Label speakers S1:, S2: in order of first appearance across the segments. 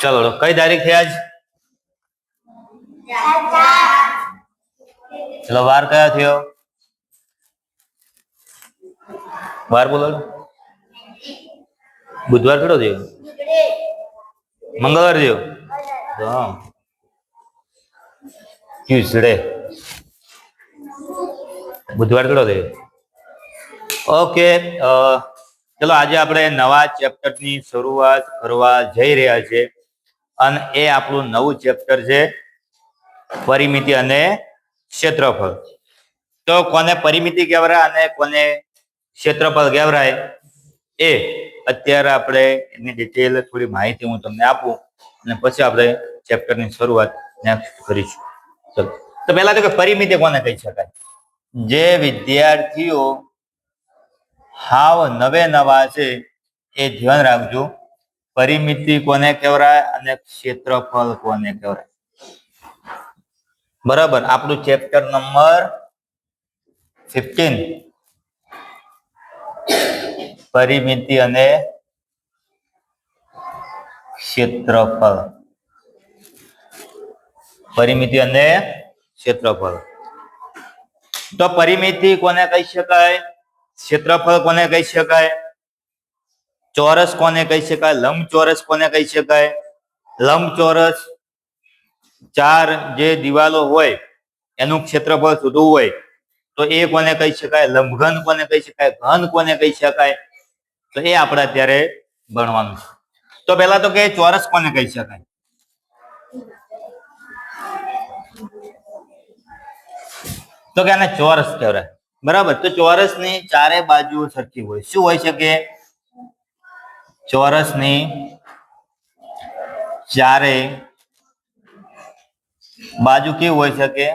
S1: ચલો કઈ તારીખ થઈ આજ? ચલો વાર કયો થયો? વાર બોલો બુધવાર કેટલો થયો? મંગળવાર થયો? હા. ટ્યુઝડે બુધવાર કયો થયો ઓકે ચલો આજે આપણે નવા ચેપ્ટરની શરૂઆત કરવા જઈ રહ્યા છે. અને એ આપણું નવું ચેપ્ટર છે પરિમિતિ અને ક્ષેત્રફળ. તો કોને પરિમિતિ કહેવરાય અને કોને ક્ષેત્રફળ કહેવરાય એ અત્યારે આપણે એની ડિટેલ થોડી માહિતી હું તમને આપું અને પછી આપણે ચેપ્ટરની શરૂઆત નેક્સ્ટ કરીશું. ચલો. તો પહેલા તો કે પરિમિતિ કોને કહી શકાય? જે વિદ્યાર્થીઓ હાવ નવે નવા છે, એ ધ્યાન રાખજો. પરિમિતિ કોને કહેવાય અને ક્ષેત્રફળ કોને કહેવાય. બરાબર, આપણું ચેપ્ટર નંબર ફિફ્ટીન. પરિમિતિ અને ક્ષેત્રફળ. પરિમિતિ અને ક્ષેત્રફળ. તો પરિમિતિ કોને કહી શકાય? ક્ષેત્રફળ કોને કહી શકાય? ચોરસ કોને કહી શકાય? લંબચોરસ કોને કહી શકાય? લંબચોરસ ચાર જે દિવાલો હોય, એનું ક્ષેત્રફળ શોધવું હોય, તો એ કોને કહી શકાય? લંબઘન કોને કહી શકાય? ઘન કોને કહી શકાય? તો એ આપણે અત્યારે ભણવાનું છે. તો પહેલા તો કે ચોરસ કોને કહી શકાય? તો કે આને ચોરસ કહેવાય. બરાબર? તો ચોરસની ચારે બાજુ સરખી હોય. શું હોય શકે? ચોરસની ચારે બાજુ કેવું હોય શકે?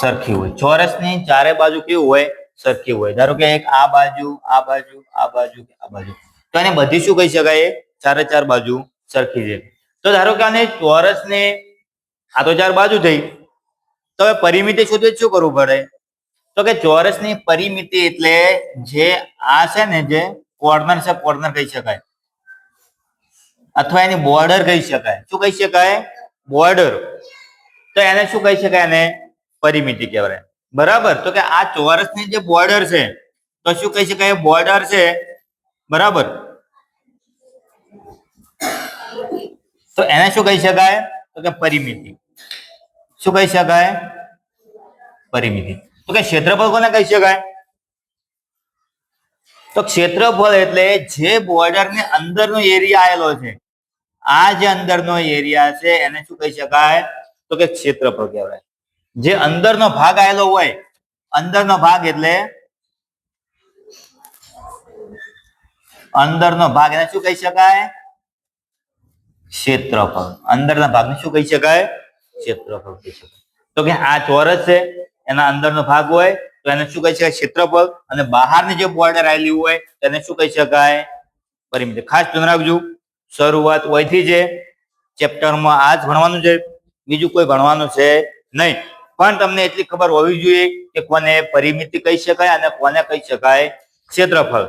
S1: સરખી હોય. ચોરસની ચારે બાજુ કેવું હોય? સરખી હોય. ધારો કે એક આ બાજુ આ બાજુ આ બાજુ આ બાજુ. તો એને બધી શું કહી શકાય? ચારે ચાર બાજુ સરખી છે. તો ધારો કે આને ચોરસને આ તો ચાર બાજુ થઈ. તો હવે પરિમિતિ શોધવી શું કરવું પડે? તો કે ચોરસની પરિમિતિ એટલે જે આ છે ને જે કોર્નર છે, કોર્નર કહી શકાય. અથવા એની બોર્ડર કહી શકાય. શું કહી શકાય? બોર્ડર. તો એને શું કહી શકાય એને? પરિમિતિ કહેવાય. બરાબર? તો કે આ ચોરસની જે બોર્ડર છે, તો શું કહી શકાય? બોર્ડર છે. બરાબર? તો એને શું કહી શકાય? તો કે પરિમિતિ. શું કહી શકાય? પરિમિતિ. તો કે ક્ષેત્રફળ કોને કહી શકાય? તો ક્ષેત્રફળ એટલે જે બોર્ડરની અંદરનો એરિયા આવેલો છે. આ જે અંદરનો એરિયા છે, એને શું કહી શકાય? તો કે ક્ષેત્રફળ કહેવાય. જે અંદરનો ભાગ આવેલો હોય, અંદરનો ભાગ એટલે અંદરનો ભાગ એને શું કહી શકાય? ક્ષેત્રફળ. અંદરના ભાગને શું કહી શકાય? ક્ષેત્રફળ કહી શકાય. તો કે આ ચોરસ છે, એના અંદરનો ભાગ હોય, તો એને શું કહી શકાય? ક્ષેત્રફળ. અને બહારની જે બોર્ડર આવેલી હોય તેને શું કહી શકાય? પરિમિતિ. ખાસ ધ્યાન રાખજો. શરૂઆત હોયથી છે. ચેપ્ટરમાં આ જ ભણવાનું છે. બીજું કોઈ ભણવાનું છે નહીં. પણ તમને એટલી ખબર હોવી જોઈએ કે કોને પરિમિતિ કહી શકાય અને કોને કહી શકાય ક્ષેત્રફળ.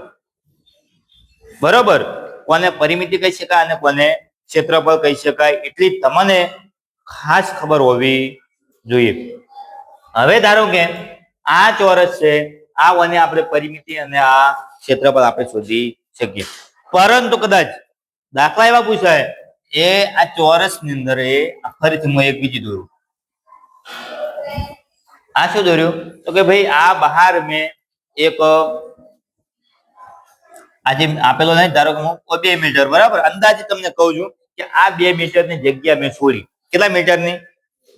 S1: બરોબર? કોને પરિમિતિ કહી શકાય અને કોને ક્ષેત્રફળ કહી શકાય. એટલી તમને ખાસ ખબર હોવી જોઈએ. હવે ધારો કે આ ચોરસ છે, આ વને આપણે પરિમિતિ અને આ ક્ષેત્રફળ આપણે શોધી શકીએ. પરંતુ કદાચ દાખલા એવા પૂછાય, એ આ ચોરસની અંદર એ ફરીથી હું એક બીજી દોરું. આ શું દોર્યું? તો કે ભાઈ આ બહાર મેં એક આજે આપેલો નહીં, ધારો કે હું બે મીટર બરાબર? અંદાજે તમને કહું છું કે આ બે મીટરની જગ્યા મેં છોડી. કેટલા મીટરની?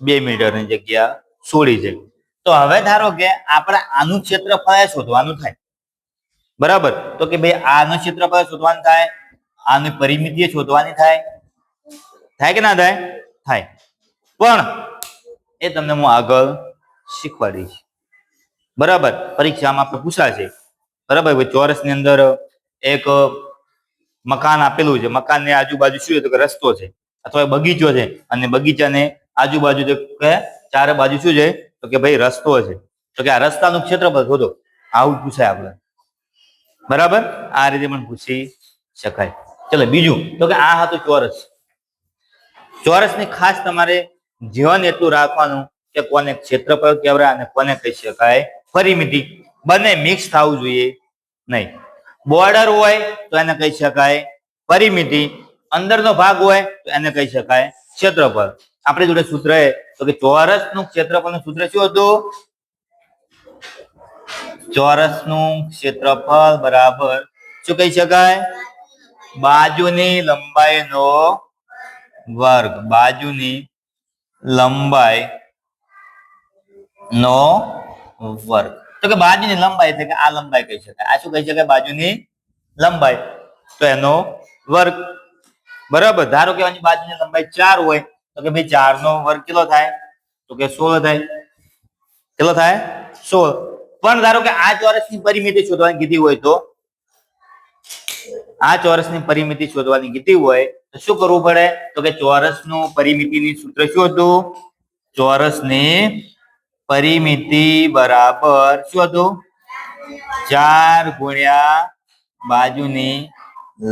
S1: બે મીટરની જગ્યા છોડી છે તો હવે ધારો કે આપણે આનું ક્ષેત્રફળ શોધવાનું થાય. બરાબર? તો કે ભાઈ આનું ક્ષેત્રફળ શોધવાનું થાય, આની પરિમિતિ શોધવાની થાય. થાય કે ના થાય? થાય. પણ એ તમને હું આગળ શીખવાડીશ. બરાબર? પરીક્ષામાં આપણે પૂછાશે. બરાબર? ભાઈ ચોરસની અંદર એક મકાન આપેલું છે. મકાનની આજુબાજુ શું તો કે રસ્તો છે. અથવા બગીચો છે. અને બગીચાને આજુબાજુ જે ચારે બાજુ શું છે? તો કે ભાઈ રસ્તો છે. તો કે આ રસ્તાનું ક્ષેત્રફળ શોધો. આવું પૂછાય આપણે. બરાબર? આ રીતે પણ પૂછી શકાય. ચલો, બીજું. તો કે આ હતું ચોરસ. ચોરસની ખાસ તમારે જીવન એટલું રાખવાનું કે કોને ક્ષેત્રફળ કહેવાય અને કોને કહી શકાય. પરિમિતિ બંને મિક્સ થવું જોઈએ નહીં. બોર્ડર હોય તો એને કહી શકાય. પરિમિતિ અંદરનો ભાગ હોય તો એને કહી શકાય ક્ષેત્રફળ. આપણી જોડે સૂત્ર એ તો કે ચોરસનું ક્ષેત્રફળ ક્ષેત્રફળનું સૂત્ર શું હતું? ચોરસનું ક્ષેત્રફળ બરાબર શું કહી શકાય? બાજુની લંબાઈનો વર્ગ. બાજુની લંબાઈ નો વર્ગ. તો કે બાજુની લંબાઈ એટલે કે આ લંબાઈ કહી શકાય. આ શું કહી શકાય? બાજુની લંબાઈ. તો એનો વર્ગ. બરાબર? ધારો કે આની બાજુની લંબાઈ ચાર હોય, તો કે ભાઈ ચાર નો વર્ગ કેટલો થાય? તો કે સોળ થાય. કેટલો થાય? સોળ. પણ ધારો કે આ ચોરસની પરિમિતિ શોધવાની કીધી હોય તો? આ ચોરસની પરિમિતિ શોધવાની કીધી હોય, તો શું કરવું પડે? તો કે ચોરસનું પરિમિતિની સૂત્ર શું હતું ચોરસની પરિમિતિ બરાબર શું હતું ચાર ગુણ્યા બાજુની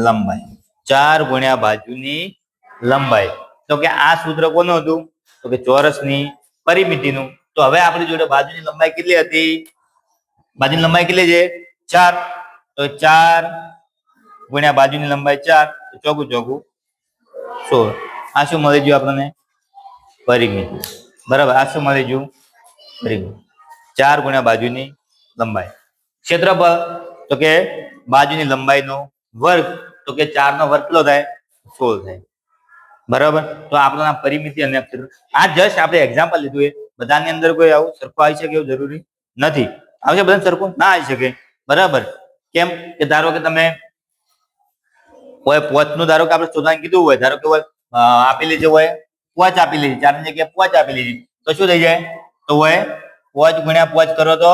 S1: લંબાઈ. ચાર ગુણ્યા બાજુની લંબાઈ. તો કે આ સૂત્ર કોનું હતું? તો કે ચોરસની પરિમિતિનું. તો હવે આપણી જોડે બાજુની લંબાઈ કેટલી હતી? બાજુની લંબાઈ કેટલી છે? ચાર. તો ચાર ગુણ્યા બાજુની લંબાઈ ચાર. ચોગું ચોગું સોળ. આ શું મળી ગયું આપણને? પરિમિતિ. બરાબર, આ શું મળી ગયું? પરિમિતિ. ચાર ગુણ્યા બાજુની લંબાઈ. ક્ષેત્રફળ, તો કે બાજુની લંબાઈનો વર્ગ, તો કે ચાર નો વર્ગ કેટલો થાય? સોળ થાય. બરાબર? તો આપણા પરિમિતિ અને આ જસ્ટ આપણે એક્ઝામ્પલ લીધું એ. બધાની અંદર કોઈ આવું સરખું આવી શકે એવું જરૂરી નથી. આવશે બધા સરખું? ના આવી શકે. બરાબર? કેમ? કે ધારો કે તમે કોઈ પોચનું ધારો કે આપણે શોધવાનું કીધું હોય, ધારો કે હોય આપેલી જે હોય, પોચ આપેલી છે ચારની જગ્યાએ પોચ આપેલી છે તો શું થઈ જાય? તો હોય, પોચ ગુણ્યા પોચ કરો તો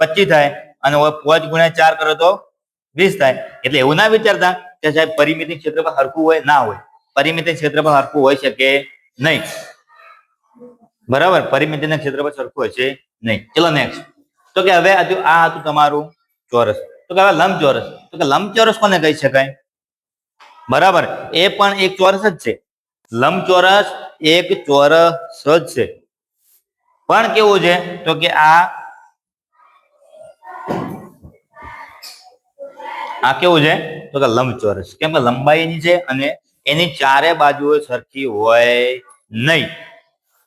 S1: પચીસ થાય. અને હોય પોચ ગુણ્યા ચાર કરો તો વીસ થાય. એટલે એવું ના વિચારતા કે સાહેબ પરિમિતિ ક્ષેત્રફળ હરખું હોય, ના હોય. પરિમિતિ ક્ષેત્રફળ હરખું હોય શકે નહીં? બરાબર? પરિમિતિના ક્ષેત્રફળ સરખું હોય છે નહીં. ચલો નેક્સ્ટ તો કે હવે આ હતું તમારું ચોરસ. તો કે હવે લંબચોરસ. તો કે લંબચોરસ કોને કહી શકાય? બરાબર? એ પણ એક ચોરસ જ છે. લંબચોરસ એક ચોરસ જ છે. પણ કેવું છે? તો કે આ આ કેવું છે? તો કે લંબચોરસ. કેમ કે લંબાઈ એની છે અને એની ચારે બાજુઓ સરખી હોય નહીં.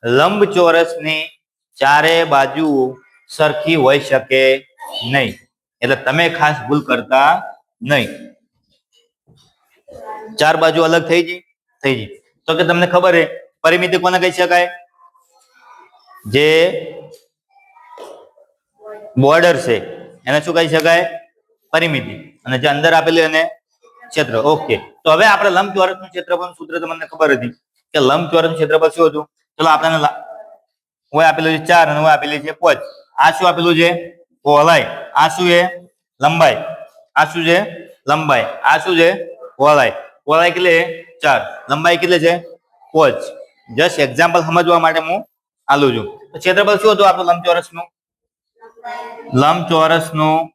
S1: લંબચોરસની ચારે બાજુ સરખી હોઈ શકે નહીં. એટલે તમે ખાસ ભૂલ કરતા નહીં. ચાર બાજુ અલગ થઈ ગઈ? થઈ ગઈ. તો કે તમને ખબર છે પરિમિતિ કોને કહી શકાય? જે બોર્ડર છે. એને શું કહી શકાય? પરિમિતિ. અને જે અંદર આપેલી અને ક્ષેત્ર. ઓકે. તો હવે આપણે લંબચોરસનું ક્ષેત્રફળ સૂત્ર તમને ખબર હતી કે લંબચોરસનું ક્ષેત્રફળ શું હતું? ચલો આપણે હોય આપેલું છે ચાર અને હોય આપેલી છે પોચ. આ શું આપેલું છે? પહોળાઈ આ શું છે? લંબાઈ. આ શું છે? લંબાઈ. આ શું છે? પહોળાઈ પહોળાઈ કેટલી ચાર. લંબાઈ કેટલી છે? પોચ. જસ્ટ એક્ઝામ્પલ સમજવા માટે હું આલું છું. તો ક્ષેત્રફળ શું હતું આપણું લંબચોરસનું? લંબચોરસનું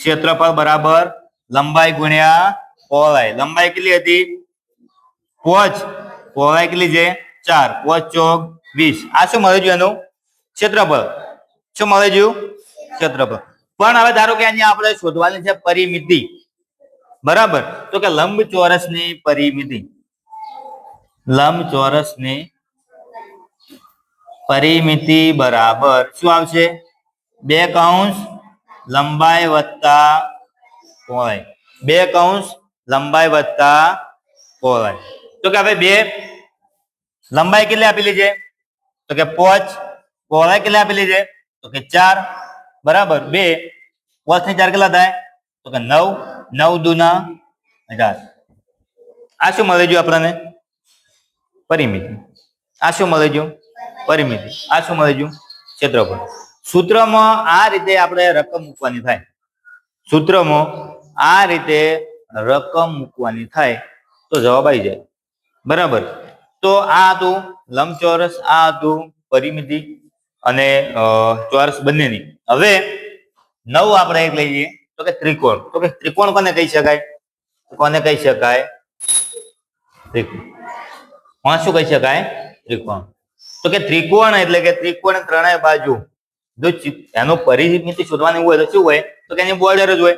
S1: ક્ષેત્રફળ બરાબર લંબાઈ ગુણ્યા પહોળાઈ લંબાઈ કેટલી હતી? પોચ. પહોળાઈ કેટલી છે? ચાર. પોચ ચોક વીસ. આ શું મળે છે એનું? ક્ષેત્રફળ. શું મળે છે ક્ષેત્રફળ. પણ હવે ધારો કે અહીંયા આપણે શોધવાની છે પરિમિતિ. બરાબર? તો કે લંબ ચોરસની પરિમિતિ. લંબચોરસની પરિમિતિ બરાબર. શું આવશે? બે કૌંસ લંબાઈ વત્તા પહોળાઈ બે કૌંસ લંબાઈ વત્તા પહોળાઈ તો કે હવે બે, લંબાઈ કેટલી આપેલી છે તો કે પોચ પહોળાઈ કેટલી આપેલી છે તો કે ચાર, બરાબર. બે પોચથી ચાર કેટલા થાય? તો કે નવ નવ દુના અઢાર. આ શું મળે છે આપણને? પરિમિતિ. આ શું મળે છે પરિમિતિ. આ શું મળે છે ક્ષેત્રફળ. સૂત્રમાં આ રીતે આપણે રકમ મૂકવાની થાય. સૂત્રમાં આ રીતે રકમ મૂકવાની થાય તો જવાબ આવી જાય. બરાબર? તો આ હતું લંબચોરસ, આ હતું પરિમિતિ અને ચોરસ બંનેની. હવે નવ આપણે એક લઈએ. તો કે ત્રિકોણ. તો કે ત્રિકોણ કોને કહી શકાય? કોને કહી શકાય? ત્રિકોણ. કોણ શું કહી શકાય? ત્રિકોણ. તો કે ત્રિકોણ એટલે કે ત્રિકોણ ત્રણેય બાજુ જો એનો પરિમિતિ શોધવાની હોય તો શું હોય? તો કે એની બોર્ડર જ હોય.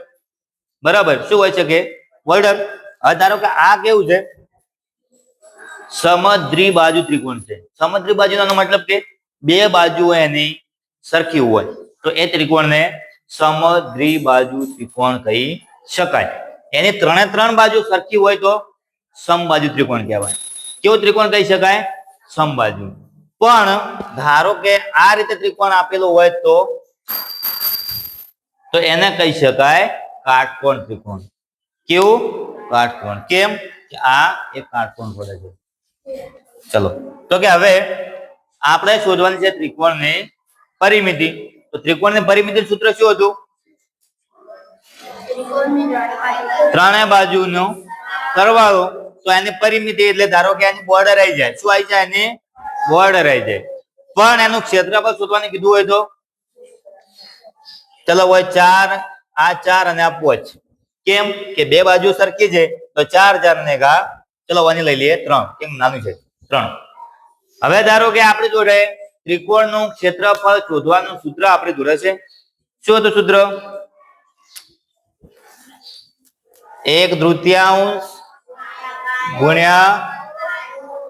S1: બરાબર? શું હોય છે કે? બોર્ડર? હવે ધારો કે આ કેવું છે? સમદ્રી બાજુ ત્રિકોણ છે. સમદ્રી બાજુનો મતલબ કે બે બાજુ એની સરખી હોય. તો એ ત્રિકોણને સમદ્રી બાજુ ત્રિકોણ કહી શકાય. એની ત્રણે ત્રણ બાજુ સરખી હોય તો સમબાજુ ત્રિકોણ કહેવાય. કેવું ત્રિકોણ કહી શકાય? સમબાજુ. પણ ધારો કે આ રીતે ત્રિકોણ આપેલો હોય તો તો એને કહી શકાય કાટકોણ ત્રિકોણ. કેવું? કાટકોણ. કેમ? આ એક કાટકોણ પડે છે. ચલો. તો કે હવે આપણે શોધવાની છે ત્રિકોણની પરિમિતિ. તો ત્રિકોણની પરિમિતિ સૂત્ર શું હતું? ત્રણેય બાજુનો સરવાળો. તો એની પરિમિતિ એટલે ધારો કે એની બોર્ડર આવી જાય. શું આવી જાય? એની બોર્ડર આવી જાય. પણ એનું ક્ષેત્રફળ શોધવાનું કીધું હોય તો? ચલો હોય ચાર, આ ચાર અને આ પોચ. કેમ કે બે બાજુ સરખી છે, તો ચાર ચાર ને ઘા, ચલો વાની લઈ લઈએ ત્રણ. કેમ નાનું છે? ત્રણ. હવે ધારો કે આપણે જોડે ત્રિકોણનું ક્ષેત્રફળ શોધવાનું સૂત્ર આપણે જોડે છે. શું હતું સૂત્ર? એક તૃતીયાંશ ગુણ્યા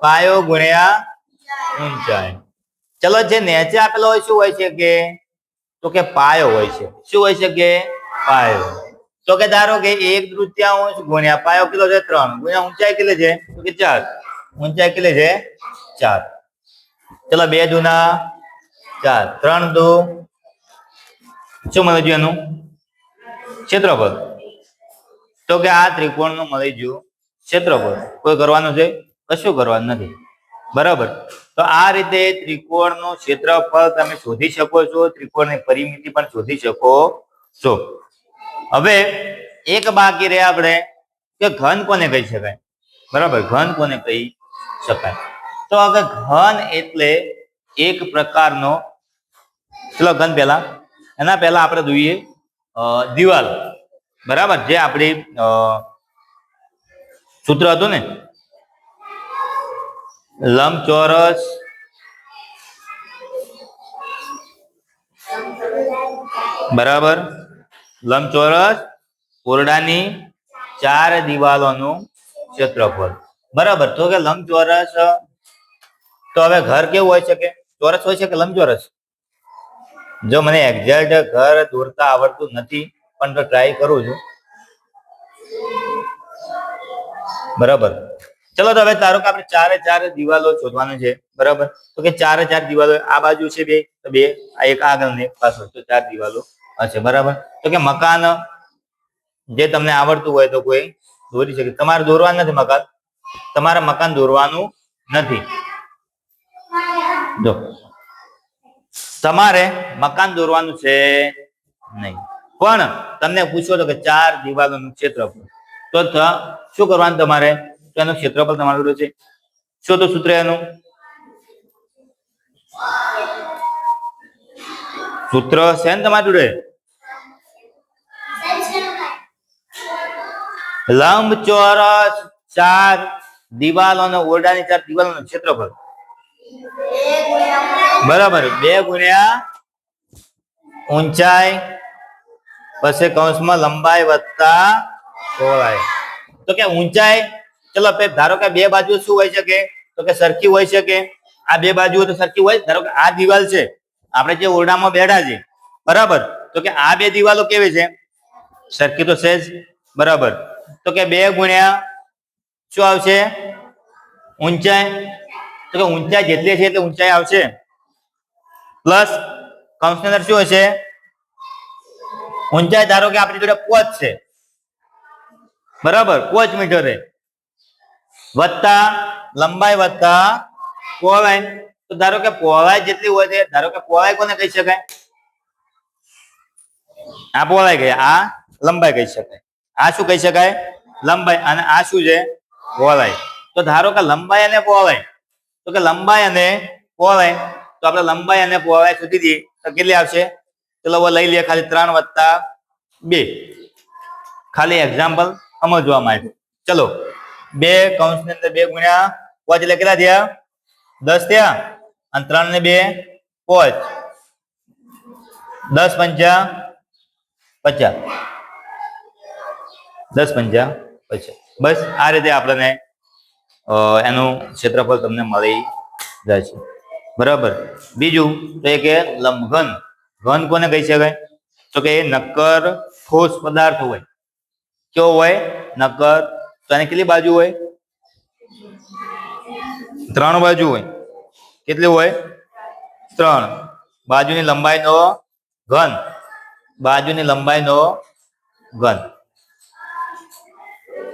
S1: પાયો ગુણ્યા ઊંચાઈ ચલો, જે નેચે આપેલો હોય, શું હોય છે કે? તો કે પાયો હોય છે. શું હોય છે કે? પાયો. તો કે ધારો કે એક તૃતીયાંશ ગુણ્યા પાયો કેટલો છે? ત્રણ. ગુણ્યા ઊંચાઈ કેટલી છે? તો કે ચાર. ઊંચાઈ કેટલી છે? ચાર. ચલો, બે દુના ચાર. ત્રણ દુ. શું મળે છે એનું? ક્ષેત્રફળ. તો કે આ ત્રિકોણનું મળી ગયું ક્ષેત્રફળ. કોઈ કરવાનું છે? કશું કરવાનું નથી. બરાબર? તો આ રીતે ત્રિકોણનું ક્ષેત્રફળ તમે શોધી શકો છો, ત્રિકોણની પરિમિતિ પણ શોધી શકો છો. હવે એક બાકી રહે આપણે કે ઘન કોને કહી શકાય? બરાબર, ઘન કોને કહી શકાય? તો હવે ઘન એટલે એક પ્રકારનો, ચલો ઘન પહેલા. એના પહેલા આપણે જોઈએ દિવાલ. બરાબર, જે આપણી સૂત્ર હતું ને? લંબચોરસ. બરાબર. લંબચોરસ, ઓરડાની ચાર દિવાલોનું ક્ષેત્રફળ. બરાબર. તો કે લંબચોરસ, તો હવે ઘર કેવું હોય છે કે ચોરસ હોય છે કે લંબચોરસ? જો મને એક્ઝેક્ટ ઘર દોરતા આવડતું નથી, પણ તો ટ્રાય કરું છું. બરાબર. ચલો તો હવે ધારો કે આપણે ચારે ચાર દિવાલો શોધવાનું છે, બરાબર? તો કે ચારે ચાર દિવાલો આ બાજુ છે બે બે, આ એક આગળ ને પાછળ, તો ચાર દિવાલો હશે બરાબર? તો કે મકાન જે તમને આવડતું હોય તો કોઈ દોરી શકે. તમારે દોરવાનું નથી મકાન. તમારે મકાન દોરવાનું નથી. જો. તમારે મકાન દોરવાનું છે નહીં. પણ તમને પૂછો તો કે ચાર દિવાલોનું ક્ષેત્રફળ. ત- શું કરવાનું તમારે? તો એનું ક્ષેત્રફળ તમારું જોડે છે. શું તો સૂત્ર એનું? સૂત્ર છે ને તમારી જોડે? લંબચોરસ ચાર દિવાલો અને ઓરડાની ચાર દિવાલોનું ક્ષેત્રફળ. બરાબર. બે ગુણ્યા ઊંચાઈ પછી કૌંસમાં લંબાઈ વત્તા પહોળાઈ. તો કે ઊંચાઈ? ચલો ધારો કે બે બાજુ શું હોય શકે? તો કે સરખી હોય શકે. આ બે બાજુઓ તો સરખી હોય. ધારો કે આ દિવાલ છે. આપણે જે ઓરડામાં બેઠા છે બરાબર? તો કે આ બે દિવાલો કેવી છે? સરખી તો છે જ. બરાબર? તો કે બે ગુણ્યા શું આવશે? ઊંચાઈ? તો કે ઊંચાઈ જેટલી છે એટલે ઊંચાઈ આવશે. પ્લસ કૌંસની અંદર શું હશે? ઊંચાઈ ધારો કે આપણી જોડે પોચ છે. બરાબર? પોચ મીટર. વત્તા, લંબાઈ વત્તા પહોળાઈ તો ધારો કે પહોળાઈ જેટલી હોય છે ધારો કે પહોળાઈ કોને કહી શકાય? આ પહોળાઈ ગઈ આ લંબાઈ કહી શકાય. આ શું કહી શકાય? લંબાઈ. અને આ શું છે? પહોળાઈ તો ધારો કે લંબાઈ અને પહોળાઈ તો કે લંબાઈ અને પહોળાઈ તો આપણે લંબાઈ અને પહોળાઈ શોધી દઈએ. તો કેટલી આવશે? ચલો લઈ લઈએ ખાલી ત્રણ વત્તા બે. ખાલી એક્ઝામ્પલ સમજવા આવ્યું. ચલો. બે કૌંસની અંદર બે ગુણ્યા પાંચ એટલે કેટલા થયા? દસ થયા? અને ત્રણ ને બે પાંચ. દસ પંચા પચાસ. દસ પંચા પચાસ. બસ આ રીતે આપણને એનું ક્ષેત્રફળ તમને મળી જાય છે. બરાબર. બીજું તો એ કે લંબઘન. ઘન કોને કહી શકાય? તો કે એ નક્કર ઠોસ પદાર્થ હોય. કેવો હોય? નક્કર તો એની કેટલી બાજુ હોય? ત્રણ બાજુ હોય. કેટલી હોય? ત્રણ. બાજુની લંબાઈનો ઘન. બાજુની લંબાઈનો ઘન.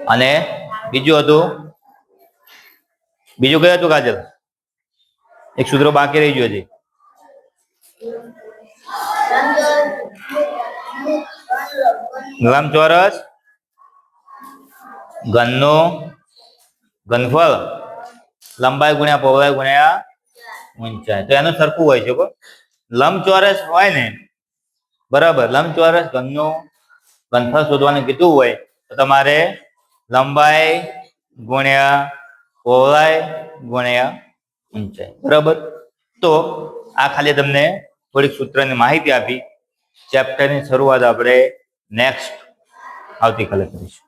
S1: અને બીજું હતું? બીજું કયું હતું કાજલ? એક સૂત્ર બાકી રહી ગયું હજી. લંબચોરસ ઘનનું ઘનફળ લંબાઈ ગુણ્યા, પહોળાઈ ગુણ્યા ઊંચાઈ. તો એનું સરખું હોય છે લંબચોરસ હોય ને, બરાબર, લંબચોરસ ઘનનું ઘનફળ શોધવાનું કીધું હોય, તો તમારે લંબાઈ ગુણ્યા, પહોળાઈ ગુણ્યા ઊંચાઈ. બરાબર? તો આ ખાલી તમને થોડીક સૂત્રની માહિતી આપી. ચેપ્ટરની શરૂઆત આપણે નેક્સ્ટ આવતીકાલે કરીશું.